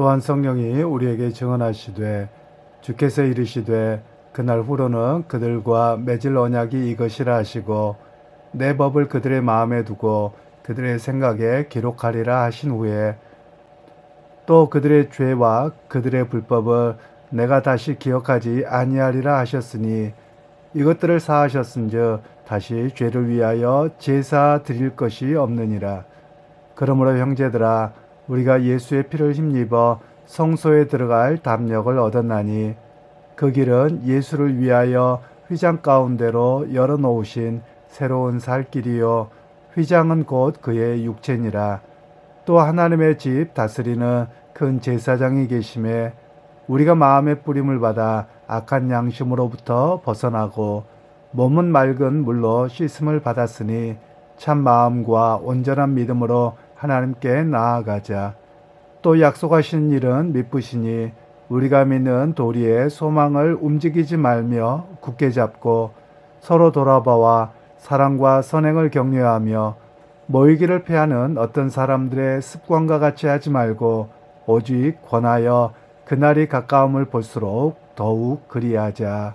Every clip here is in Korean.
또한 성령이 우리에게 증언하시되 주께서 이르시되 그날 후로는 그들과 맺을 언약이 이것이라 하시고 내 법을 그들의 마음에 두고 그들의 생각에 기록하리라 하신 후에 또 그들의 죄와 그들의 불법을 내가 다시 기억하지 아니하리라 하셨으니 이것들을 사하셨은즉 다시 죄를 위하여 제사 드릴 것이 없느니라. 그러므로 형제들아 우리가 예수의 피를 힘입어 성소에 들어갈 담력을 얻었나니 그 길은 예수를 위하여 휘장 가운데로 열어 놓으신 새로운 살 길이요 휘장은 곧 그의 육체니라. 또 하나님의 집 다스리는 큰 제사장이 계심에 우리가 마음의 뿌림을 받아 악한 양심으로부터 벗어나고 몸은 맑은 물로 씻음을 받았으니 참 마음과 온전한 믿음으로 하나님께 나아가자. 또 약속하신 일은 미쁘시니 우리가 믿는 도리의 소망을 움직이지 말며 굳게 잡고 서로 돌아봐와 사랑과 선행을 격려하며 모이기를 패하는 어떤 사람들의 습관과 같이 하지 말고 오직 권하여 그날이 가까움을 볼수록 더욱 그리하자.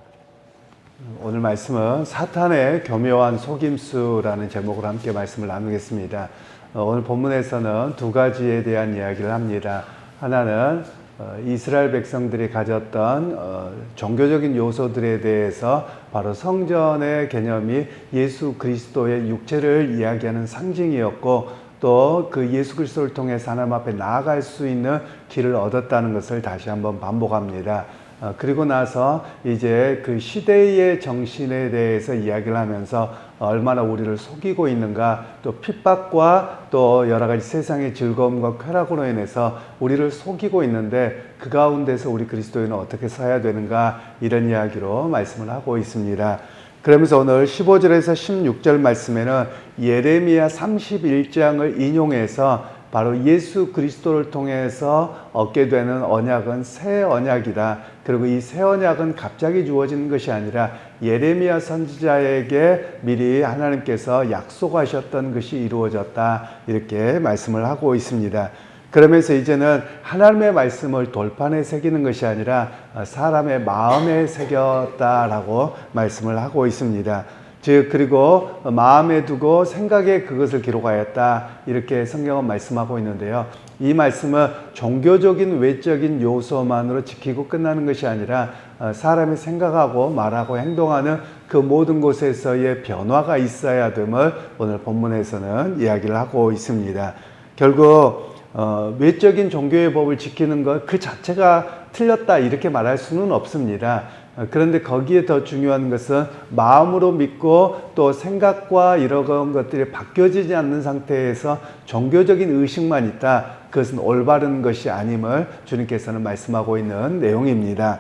오늘 말씀은 사탄의 교묘한 속임수라는 제목으로 함께 말씀을 나누겠습니다. 어, 오늘 본문에서는 두 가지에 대한 이야기를 합니다. 하나는 어, 이스라엘 백성들이 가졌던 어, 종교적인 요소들에 대해서 바로 성전의 개념이 예수 그리스도의 육체를 이야기하는 상징이었고 또그 예수 그리스도를 통해서 하나님 앞에 나아갈 수 있는 길을 얻었다는 것을 다시 한번 반복합니다. 어, 그리고 나서 이제 그 시대의 정신에 대해서 이야기를 하면서 얼마나 우리를 속이고 있는가 또 핍박과 또 여러 가지 세상의 즐거움과 쾌락으로 인해서 우리를 속이고 있는데 그 가운데서 우리 그리스도인은 어떻게 서야 되는가 이런 이야기로 말씀을 하고 있습니다. 그러면서 오늘 15절에서 16절 말씀에는 예레미야 31장을 인용해서 바로 예수 그리스도를 통해서 얻게 되는 언약은 새 언약이다. 그리고 이 새 언약은 갑자기 주어지는 것이 아니라 예레미야 선지자에게 미리 하나님께서 약속하셨던 것이 이루어졌다. 이렇게 말씀을 하고 있습니다. 그러면서 이제는 하나님의 말씀을 돌판에 새기는 것이 아니라 사람의 마음에 새겼다라고 말씀을 하고 있습니다. 즉 그리고 마음에 두고 생각에 그것을 기록하였다 이렇게 성경은 말씀하고 있는데요. 이 말씀은 종교적인 외적인 요소만으로 지키고 끝나는 것이 아니라 사람이 생각하고 말하고 행동하는 그 모든 곳에서의 변화가 있어야 됨을 오늘 본문에서는 이야기를 하고 있습니다. 결국 어, 외적인 종교의 법을 지키는 것 그 자체가 틀렸다 이렇게 말할 수는 없습니다. 어, 그런데 거기에 더 중요한 것은 마음으로 믿고 또 생각과 이런 것들이 바뀌어지지 않는 상태에서 종교적인 의식만 있다. 그것은 올바른 것이 아님을 주님께서는 말씀하고 있는 내용입니다.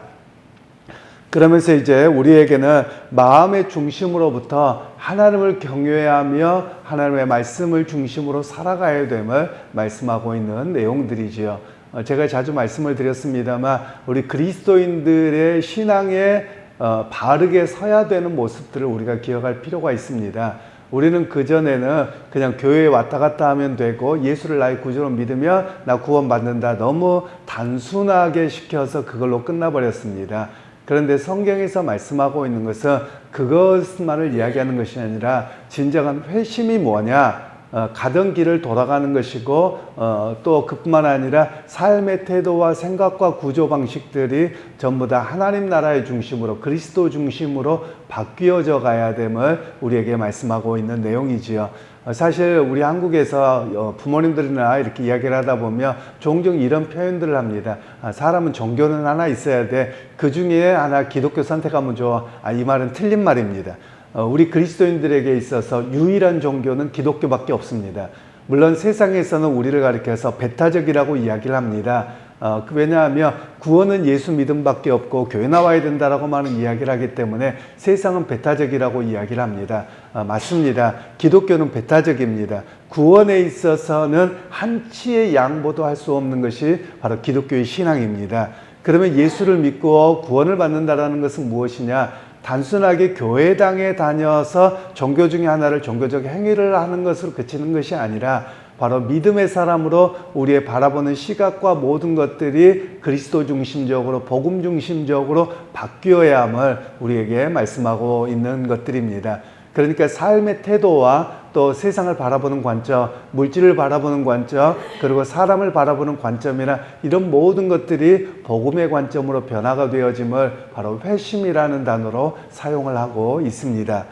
그러면서 이제 우리에게는 마음의 중심으로부터 하나님을 경외하며 하나님의 말씀을 중심으로 살아가야 됨을 말씀하고 있는 내용들이지요. 어, 제가 자주 말씀을 드렸습니다만 우리 그리스도인들의 신앙에 어, 바르게 서야 되는 모습들을 우리가 기억할 필요가 있습니다. 우리는 그전에는 그냥 교회에 왔다 갔다 하면 되고 예수를 나의 구주로 믿으면 나 구원받는다. 너무 단순하게 시켜서 그걸로 끝나버렸습니다. 그런데 성경에서 말씀하고 있는 것은 그것만을 이야기하는 것이 아니라 진정한 회심이 뭐냐? 어, 가던 길을 돌아가는 것이고 어, 또 그뿐만 아니라 삶의 태도와 생각과 구조 방식들이 전부 다 하나님 나라의 중심으로 그리스도 중심으로 바뀌어져 가야 됨을 우리에게 말씀하고 있는 내용이지요. 어, 사실 우리 한국에서 어, 부모님들이나 이렇게 이야기를 하다 보면 종종 이런 표현들을 합니다. 아, 사람은 종교는 하나 있어야 돼. 그 중에 하나 기독교 선택하면 좋아. 아, 이 말은 틀린 말입니다. 어, 우리 그리스도인들에게 있어서 유일한 종교는 기독교밖에 없습니다. 물론 세상에서는 우리를 가리켜서 배타적이라고 이야기를 합니다. 어, 그 왜냐하면 구원은 예수 믿음밖에 없고 교회 나와야 된다라고 많은 이야기를 하기 때문에 세상은 배타적이라고 이야기를 합니다. 어, 맞습니다. 기독교는 배타적입니다. 구원에 있어서는 한치의 양보도 할 수 없는 것이 바로 기독교의 신앙입니다. 그러면 예수를 믿고 구원을 받는다라는 것은 무엇이냐? 단순하게 교회당에 다녀서 종교 중에 하나를 종교적 행위를 하는 것으로 그치는 것이 아니라 바로 믿음의 사람으로 우리의 바라보는 시각과 모든 것들이 그리스도 중심적으로 복음 중심적으로 바뀌어야 함을 우리에게 말씀하고 있는 것들입니다. 그러니까 삶의 태도와 또 세상을 바라보는 관점, 물질을 바라보는 관점, 그리고 사람을 바라보는 관점이나 이런 모든 것들이 복음의 관점으로 변화가 되어짐을 바로 회심이라는 단어로 사용을 하고 있습니다.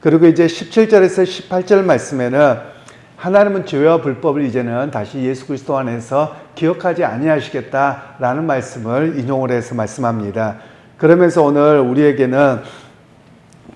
그리고 이제 17절에서 18절 말씀에는 하나님은 죄와 불법을 이제는 다시 예수 그리스도 안에서 기억하지 아니하시겠다라는 말씀을 인용을 해서 말씀합니다. 그러면서 오늘 우리에게는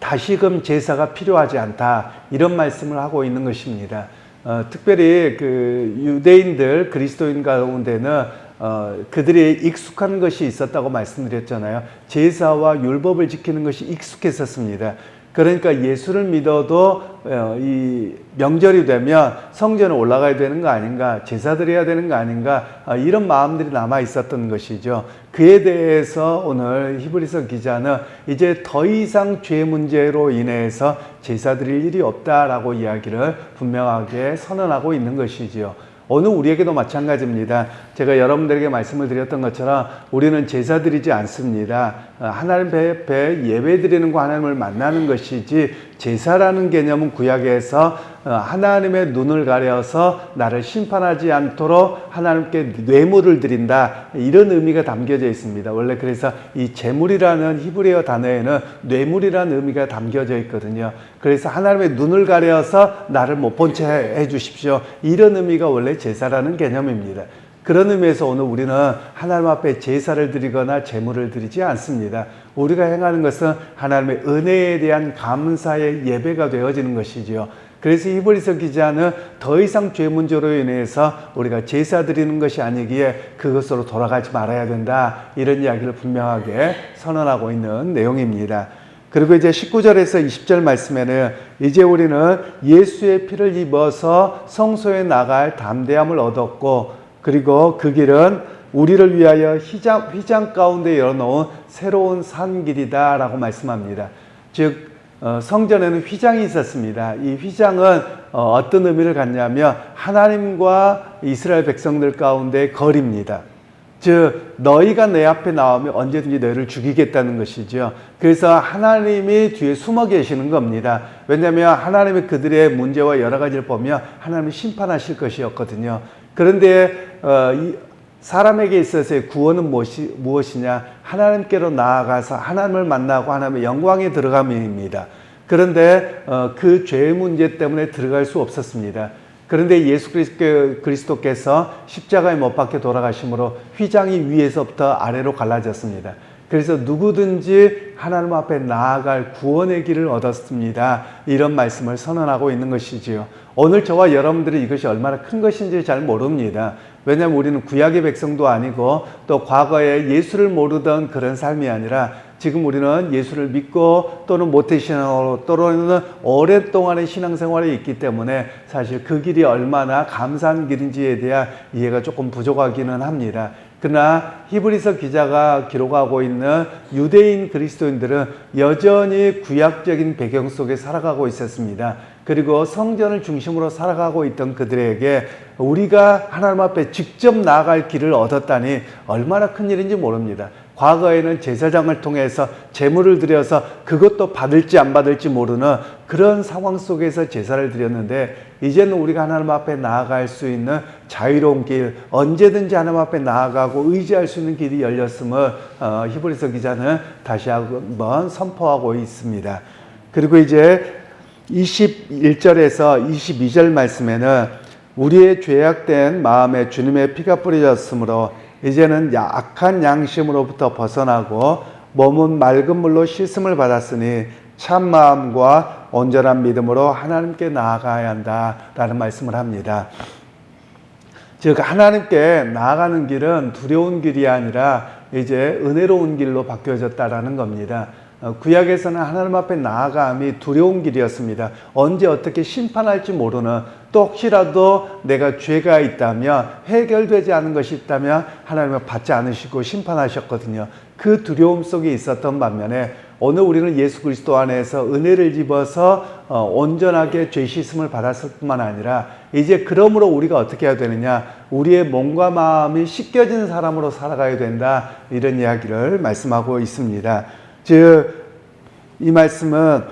다시금 제사가 필요하지 않다 이런 말씀을 하고 있는 것입니다. 어, 특별히 그 유대인들 그리스도인 가운데는 어, 그들이 익숙한 것이 있었다고 말씀드렸잖아요. 제사와 율법을 지키는 것이 익숙했었습니다. 그러니까 예수를 믿어도 어, 이 명절이 되면 성전에 올라가야 되는 거 아닌가, 제사 드려야 되는 거 아닌가 어, 이런 마음들이 남아 있었던 것이죠. 그에 대해서 오늘 히브리서 기자는 이제 더 이상 죄 문제로 인해서 제사 드릴 일이 없다라고 이야기를 분명하게 선언하고 있는 것이지요. 오늘 우리에게도 마찬가지입니다. 제가 여러분들에게 말씀을 드렸던 것처럼 우리는 제사 드리지 않습니다. 어, 하나님 앞에 예배 드리는 거 하나님을 만나는 것이지 제사라는 개념은 구약에서 어, 하나님의 눈을 가려서 나를 심판하지 않도록 하나님께 뇌물을 드린다 이런 의미가 담겨져 있습니다. 원래 그래서 이 제물이라는 히브리어 단어에는 뇌물이라는 의미가 담겨져 있거든요. 그래서 하나님의 눈을 가려서 나를 못 본 채 해주십시오. 이런 의미가 원래 제사라는 개념입니다. 그런 의미에서 오늘 우리는 하나님 앞에 제사를 드리거나 제물을 드리지 않습니다. 우리가 행하는 것은 하나님의 은혜에 대한 감사의 예배가 되어지는 것이지요. 그래서 히브리서 기자는 더 이상 죄 문제로 인해서 우리가 제사 드리는 것이 아니기에 그것으로 돌아가지 말아야 된다. 이런 이야기를 분명하게 선언하고 있는 내용입니다. 그리고 이제 19절에서 20절 말씀에는 이제 우리는 예수의 피를 입어서 성소에 나갈 담대함을 얻었고 그리고 그 길은 우리를 위하여 휘장, 휘장 가운데 열어놓은 새로운 산길이다 라고 말씀합니다. 즉 어, 성전에는 휘장이 있었습니다. 이 휘장은 어, 떤 의미를 갖냐면 하나님과 이스라엘 백성들 가운데 거리입니다. 즉 너희가 내 앞에 나오면 언제든지 너희를 죽이겠다는 것이죠. 그래서 하나님이 뒤에 숨어 계시는 겁니다. 왜냐하면 하나님이 그들의 문제와 여러 가지를 보면 하나님이 심판하실 것이었거든요. 그런데 어, 이 사람에게 있어서의 구원은 무엇이, 무엇이냐? 하나님께로 나아가서 하나님을 만나고 하나님의 영광에 들어감입니다. 그런데 어, 그 죄의 문제 때문에 들어갈 수 없었습니다. 그런데 예수 그리스도께서 십자가에 못 박혀 돌아가심으로 휘장이 위에서부터 아래로 갈라졌습니다. 그래서 누구든지 하나님 앞에 나아갈 구원의 길을 얻었습니다. 이런 말씀을 선언하고 있는 것이지요. 오늘 저와 여러분들이 이것이 얼마나 큰 것인지 잘 모릅니다. 왜냐하면 우리는 구약의 백성도 아니고 또 과거에 예수를 모르던 그런 삶이 아니라 지금 우리는 예수를 믿고 또는 모태신앙으로 또는 오랫동안의 신앙생활에 있기 때문에 사실 그 길이 얼마나 감사한 길인지에 대한 이해가 조금 부족하기는 합니다. 그러나 히브리서 기자가 기록하고 있는 유대인 그리스도인들은 여전히 구약적인 배경 속에 살아가고 있었습니다. 그리고 성전을 중심으로 살아가고 있던 그들에게 우리가 하나님 앞에 직접 나아갈 길을 얻었다니 얼마나 큰 일인지 모릅니다. 과거에는 제사장을 통해서 제물을 드려서 그것도 받을지 안 받을지 모르는 그런 상황 속에서 제사를 드렸는데 이제는 우리가 하나님 앞에 나아갈 수 있는 자유로운 길 언제든지 하나님 앞에 나아가고 의지할 수 있는 길이 열렸음을 어, 히브리서 기자는 다시 한번 선포하고 있습니다. 그리고 이제 21절에서 22절 말씀에는 우리의 죄악된 마음에 주님의 피가 뿌려졌으므로 이제는 약한 양심으로부터 벗어나고 몸은 맑은 물로 씻음을 받았으니 참 마음과 온전한 믿음으로 하나님께 나아가야 한다라는 말씀을 합니다. 즉 하나님께 나아가는 길은 두려운 길이 아니라 이제 은혜로운 길로 바뀌어졌다라는 겁니다. 어, 구약에서는 하나님 앞에 나아감이 두려운 길이었습니다. 언제 어떻게 심판할지 모르는 또 혹시라도 내가 죄가 있다면 해결되지 않은 것이 있다면 하나님은 받지 않으시고 심판하셨거든요. 그 두려움 속에 있었던 반면에 오늘 우리는 예수 그리스도 안에서 은혜를 입어서 어, 온전하게 죄 씻음을 받았을 뿐만 아니라 이제 그러므로 우리가 어떻게 해야 되느냐 우리의 몸과 마음이 씻겨진 사람으로 살아가야 된다 이런 이야기를 말씀하고 있습니다. 즉 이 말씀은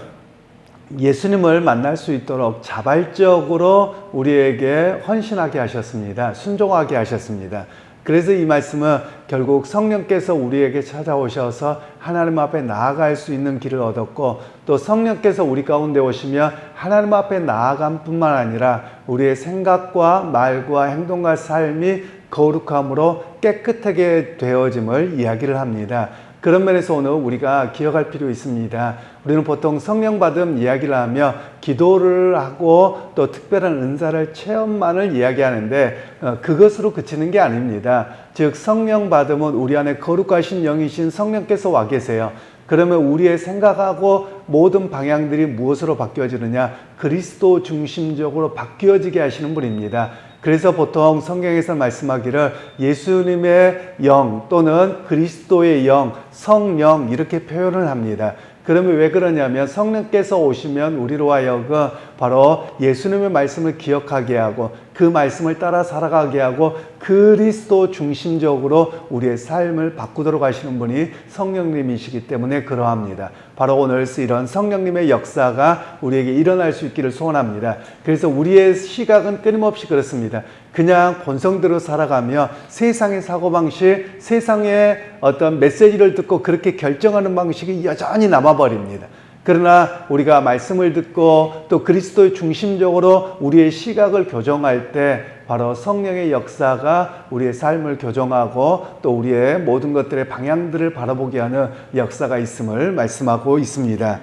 예수님을 만날 수 있도록 자발적으로 우리에게 헌신하게 하셨습니다. 순종하게 하셨습니다. 그래서 이 말씀은 결국 성령께서 우리에게 찾아오셔서 하나님 앞에 나아갈 수 있는 길을 얻었고 또 성령께서 우리 가운데 오시면 하나님 앞에 나아감 뿐만 아니라 우리의 생각과 말과 행동과 삶이 거룩함으로 깨끗하게 되어짐을 이야기를 합니다. 그런 면에서 오늘 우리가 기억할 필요 있습니다. 우리는 보통 성령 받음 이야기를 하며 기도를 하고 또 특별한 은사를 체험만을 이야기하는데 어, 그것으로 그치는 게 아닙니다. 즉 성령 받음은 우리 안에 거룩하신 영이신 성령께서 와 계세요. 그러면 우리의 생각하고 모든 방향들이 무엇으로 바뀌어지느냐? 그리스도 중심적으로 바뀌어지게 하시는 분입니다. 그래서 보통 성경에서 말씀하기를 예수님의 영 또는 그리스도의 영, 성령 이렇게 표현을 합니다. 그러면 왜 그러냐면 성령께서 오시면 우리로 하여금 바로 예수님의 말씀을 기억하게 하고 그 말씀을 따라 살아가게 하고 그리스도 중심적으로 우리의 삶을 바꾸도록 하시는 분이 성령님이시기 때문에 그러합니다. 바로 오늘 이런 성령님의 역사가 우리에게 일어날 수 있기를 소원합니다. 그래서 우리의 시각은 끊임없이 그렇습니다. 그냥 본성대로 살아가며 세상의 사고방식, 세상의 어떤 메시지를 듣고 그렇게 결정하는 방식이 여전히 남아버립니다. 그러나 우리가 말씀을 듣고 또 그리스도의 중심적으로 우리의 시각을 교정할 때 바로 성령의 역사가 우리의 삶을 교정하고 또 우리의 모든 것들의 방향들을 바라보게 하는 역사가 있음을 말씀하고 있습니다.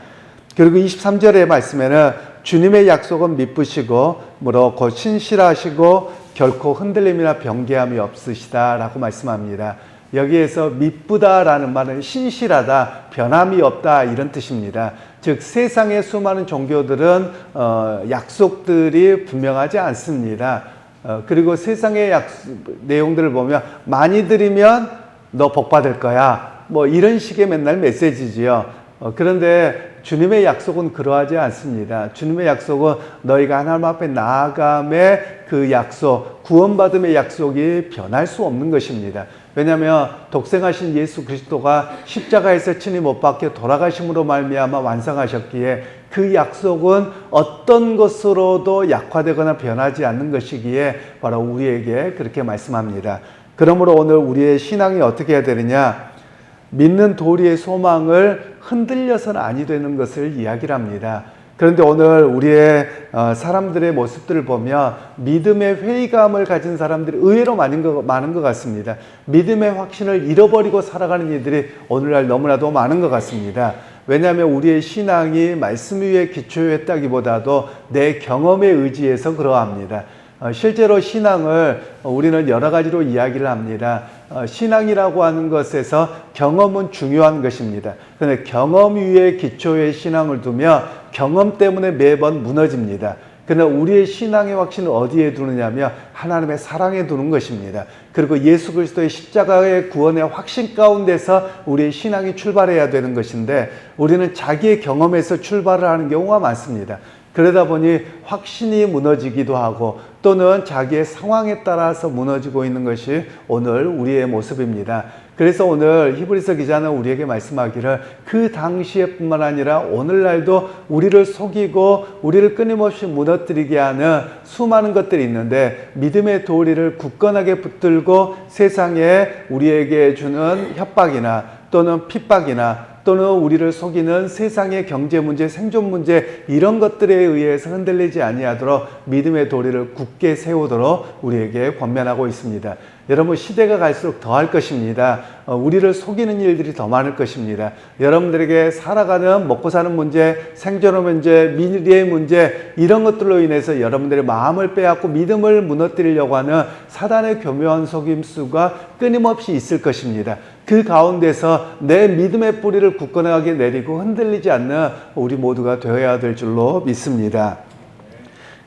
그리고 23절의 말씀에는 주님의 약속은 미쁘시고 뭐로 곧 신실하시고 결코 흔들림이나 변개함이 없으시다라고 말씀합니다. 여기에서 미쁘다라는 말은 신실하다, 변함이 없다 이런 뜻입니다. 즉 세상의 수많은 종교들은 어, 약속들이 분명하지 않습니다. 어, 그리고 세상의 약 내용들을 보면 많이 드리면 너 복 받을 거야. 뭐 이런 식의 맨날 메시지지요. 어, 그런데 주님의 약속은 그러하지 않습니다. 주님의 약속은 너희가 하나님 앞에 나아감의 그 약속, 구원받음의 약속이 변할 수 없는 것입니다. 왜냐하면 독생하신 예수 그리스도가 십자가에서 친히 못 박혀 돌아가심으로 말미암아 완성하셨기에 그 약속은 어떤 것으로도 약화되거나 변하지 않는 것이기에 바로 우리에게 그렇게 말씀합니다. 그러므로 오늘 우리의 신앙이 어떻게 해야 되느냐? 믿는 도리의 소망을 흔들려서는 아니 되는 것을 이야기를 합니다. 그런데 오늘 우리의 어, 사람들의 모습들을 보면 믿음의 회의감을 가진 사람들이 의외로 많은 것, 많은 것 같습니다. 믿음의 확신을 잃어버리고 살아가는 이들이 오늘날 너무나도 많은 것 같습니다. 왜냐하면 우리의 신앙이 말씀 위에 기초했다기보다도 내 경험에 의지해서 그러합니다. 어, 실제로 신앙을 우리는 여러 가지로 이야기를 합니다. 어, 신앙이라고 하는 것에서 경험은 중요한 것입니다. 그런데 경험 위에 기초의 신앙을 두면 경험 때문에 매번 무너집니다. 그러나 우리의 신앙의 확신을 어디에 두느냐면 하나님의 사랑에 두는 것입니다. 그리고 예수 그리스도의 십자가의 구원의 확신 가운데서 우리의 신앙이 출발해야 되는 것인데 우리는 자기의 경험에서 출발을 하는 경우가 많습니다. 그러다 보니 확신이 무너지기도 하고 또는 자기의 상황에 따라서 무너지고 있는 것이 오늘 우리의 모습입니다. 그래서 오늘 히브리서 기자는 우리에게 말씀하기를 그 당시에 뿐만 아니라 오늘날도 우리를 속이고 우리를 끊임없이 무너뜨리게 하는 수많은 것들이 있는데 믿음의 도리를 굳건하게 붙들고 세상에 우리에게 주는 협박이나 또는 핍박이나 또는 우리를 속이는 세상의 경제 문제, 생존 문제 이런 것들에 의해서 흔들리지 아니하도록 믿음의 도리를 굳게 세우도록 우리에게 권면하고 있습니다. 여러분 시대가 갈수록 더할 것입니다. 어, 우리를 속이는 일들이 더 많을 것입니다. 여러분들에게 살아가는 먹고 사는 문제, 생존의 문제, 미래의 문제 이런 것들로 인해서 여러분들의 마음을 빼앗고 믿음을 무너뜨리려고 하는 사단의 교묘한 속임수가 끊임없이 있을 것입니다. 그 가운데서 내 믿음의 뿌리를 굳건하게 내리고 흔들리지 않는 우리 모두가 되어야 될 줄로 믿습니다.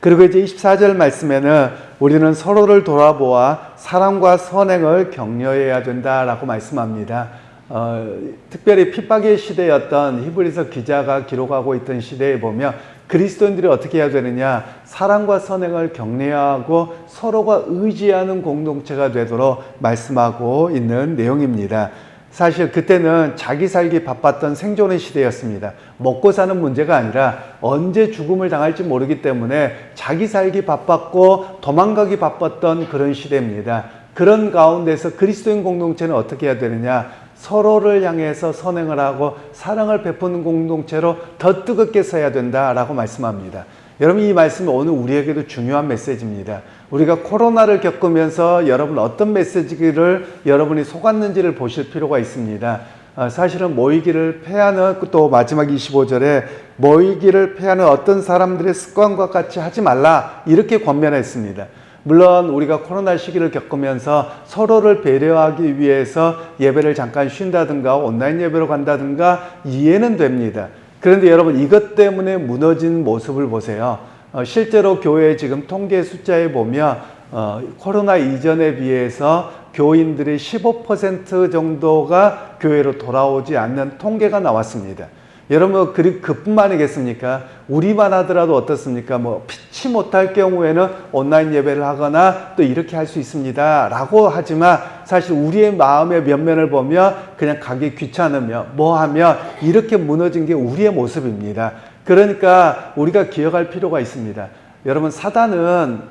그리고 이제 24절 말씀에는 우리는 서로를 돌아보아 사랑과 선행을 격려해야 된다라고 말씀합니다. 어, 특별히 핍박의 시대였던 히브리서 기자가 기록하고 있던 시대에 보면 그리스도인들이 어떻게 해야 되느냐 사랑과 선행을 격려하고 서로가 의지하는 공동체가 되도록 말씀하고 있는 내용입니다. 사실 그때는 자기 살기 바빴던 생존의 시대였습니다. 먹고 사는 문제가 아니라 언제 죽음을 당할지 모르기 때문에 자기 살기 바빴고 도망가기 바빴던 그런 시대입니다. 그런 가운데서 그리스도인 공동체는 어떻게 해야 되느냐? 서로를 향해서 선행을 하고 사랑을 베푸는 공동체로 더 뜨겁게 서야 된다라고 말씀합니다. 여러분 이 말씀이 오늘 우리에게도 중요한 메시지입니다. 우리가 코로나를 겪으면서 여러분 어떤 메시지를 여러분이 속았는지를 보실 필요가 있습니다. 어, 사실은 모이기를 패하는 또 마지막 25절에 모이기를 패하는 어떤 사람들의 습관과 같이 하지 말라 이렇게 권면했습니다. 물론 우리가 코로나 시기를 겪으면서 서로를 배려하기 위해서 예배를 잠깐 쉰다든가 온라인 예배로 간다든가 이해는 됩니다. 그런데 여러분 이것 때문에 무너진 모습을 보세요. 어, 실제로 교회 지금 통계 숫자에 보면 어, 코로나 이전에 비해서 교인들의 15% 정도가 교회로 돌아오지 않는 통계가 나왔습니다. 여러분 그 그뿐만이겠습니까? 우리만 하더라도 어떻습니까? 뭐 피치 못할 경우에는 온라인 예배를 하거나 또 이렇게 할 수 있습니다라고 하지만 사실 우리의 마음의 면면을 보면 그냥 가기 귀찮으며 뭐 하면 이렇게 무너진 게 우리의 모습입니다. 그러니까 우리가 기억할 필요가 있습니다. 여러분 사단은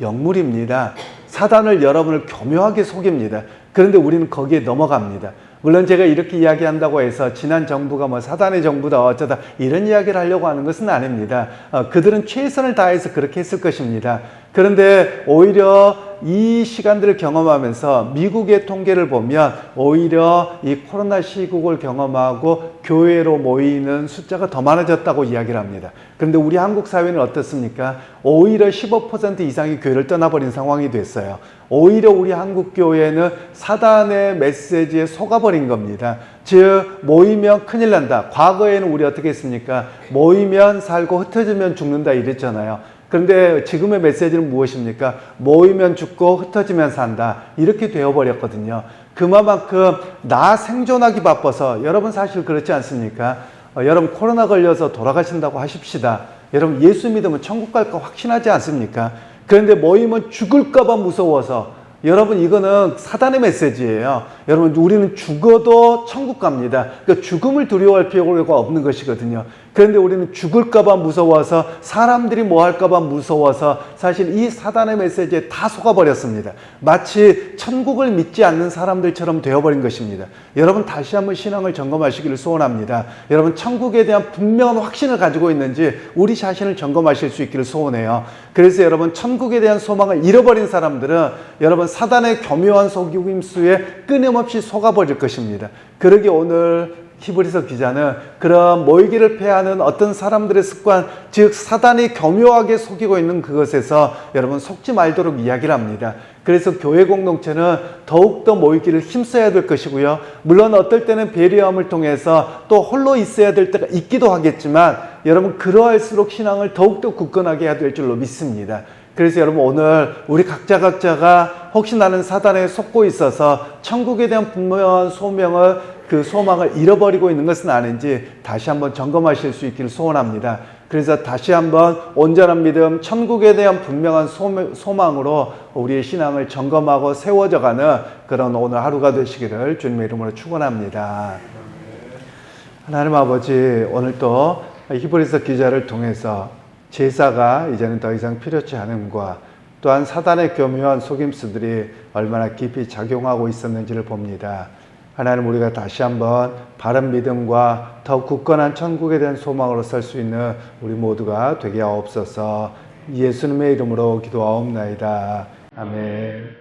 영물입니다. 사단을 여러분을 교묘하게 속입니다. 그런데 우리는 거기에 넘어갑니다. 물론 제가 이렇게 이야기한다고 해서 지난 정부가 뭐 사단의 정부다 어쩌다 이런 이야기를 하려고 하는 것은 아닙니다. 어, 그들은 최선을 다해서 그렇게 했을 것입니다. 그런데 오히려 이 시간들을 경험하면서 미국의 통계를 보면 오히려 이 코로나 시국을 경험하고 교회로 모이는 숫자가 더 많아졌다고 이야기를 합니다. 그런데 우리 한국 사회는 어떻습니까? 오히려 15% 이상이 교회를 떠나버린 상황이 됐어요. 오히려 우리 한국 교회는 사단의 메시지에 속아버린 겁니다. 즉 모이면 큰일 난다. 과거에는 우리 어떻게 했습니까? 모이면 살고 흩어지면 죽는다 이랬잖아요. 그런데 지금의 메시지는 무엇입니까? 모이면 죽고 흩어지면 산다. 이렇게 되어버렸거든요. 그만큼 나 생존하기 바빠서 여러분 사실 그렇지 않습니까? 어, 여러분 코로나 걸려서 돌아가신다고 하십시다. 여러분 예수 믿으면 천국 갈까 확신하지 않습니까? 그런데 모이면 죽을까봐 무서워서 여러분 이거는 사단의 메시지예요. 여러분 우리는 죽어도 천국 갑니다. 그러니까 죽음을 두려워할 필요가 없는 것이거든요. 그런데 우리는 죽을까봐 무서워서 사람들이 뭐 할까봐 무서워서 사실 이 사단의 메시지에 다 속아버렸습니다. 마치 천국을 믿지 않는 사람들처럼 되어버린 것입니다. 여러분 다시 한번 신앙을 점검하시기를 소원합니다. 여러분 천국에 대한 분명한 확신을 가지고 있는지 우리 자신을 점검하실 수 있기를 소원해요. 그래서 여러분 천국에 대한 소망을 잃어버린 사람들은 여러분 사단의 교묘한 속임수에 끊임없이 속아버릴 것입니다. 그러기 오늘 히브리서 기자는 그런 모이기를 패하는 어떤 사람들의 습관, 즉 사단이 교묘하게 속이고 있는 그것에서 여러분 속지 말도록 이야기를 합니다. 그래서 교회 공동체는 더욱더 모이기를 힘써야 될 것이고요. 물론 어떨 때는 배려함을 통해서 또 홀로 있어야 될 때가 있기도 하겠지만 여러분 그러할수록 신앙을 더욱더 굳건하게 해야 될 줄로 믿습니다. 그래서 여러분 오늘 우리 각자 각자가 혹시 나는 사단에 속고 있어서 천국에 대한 분명한 소명을 그 소망을 잃어버리고 있는 것은 아닌지 다시 한번 점검하실 수 있기를 소원합니다. 그래서 다시 한번 온전한 믿음, 천국에 대한 분명한 소망으로 우리의 신앙을 점검하고 세워져가는 그런 오늘 하루가 되시기를 주님의 이름으로 축원합니다. 하나님 아버지 오늘 또 히브리서 기자를 통해서 제사가 이제는 더 이상 필요치 않음과 또한 사단의 교묘한 속임수들이 얼마나 깊이 작용하고 있었는지를 봅니다. 하나님 우리가 다시 한번 바른 믿음과 더 굳건한 천국에 대한 소망으로 설 수 있는 우리 모두가 되게 하옵소서 예수님의 이름으로 기도하옵나이다. 아멘.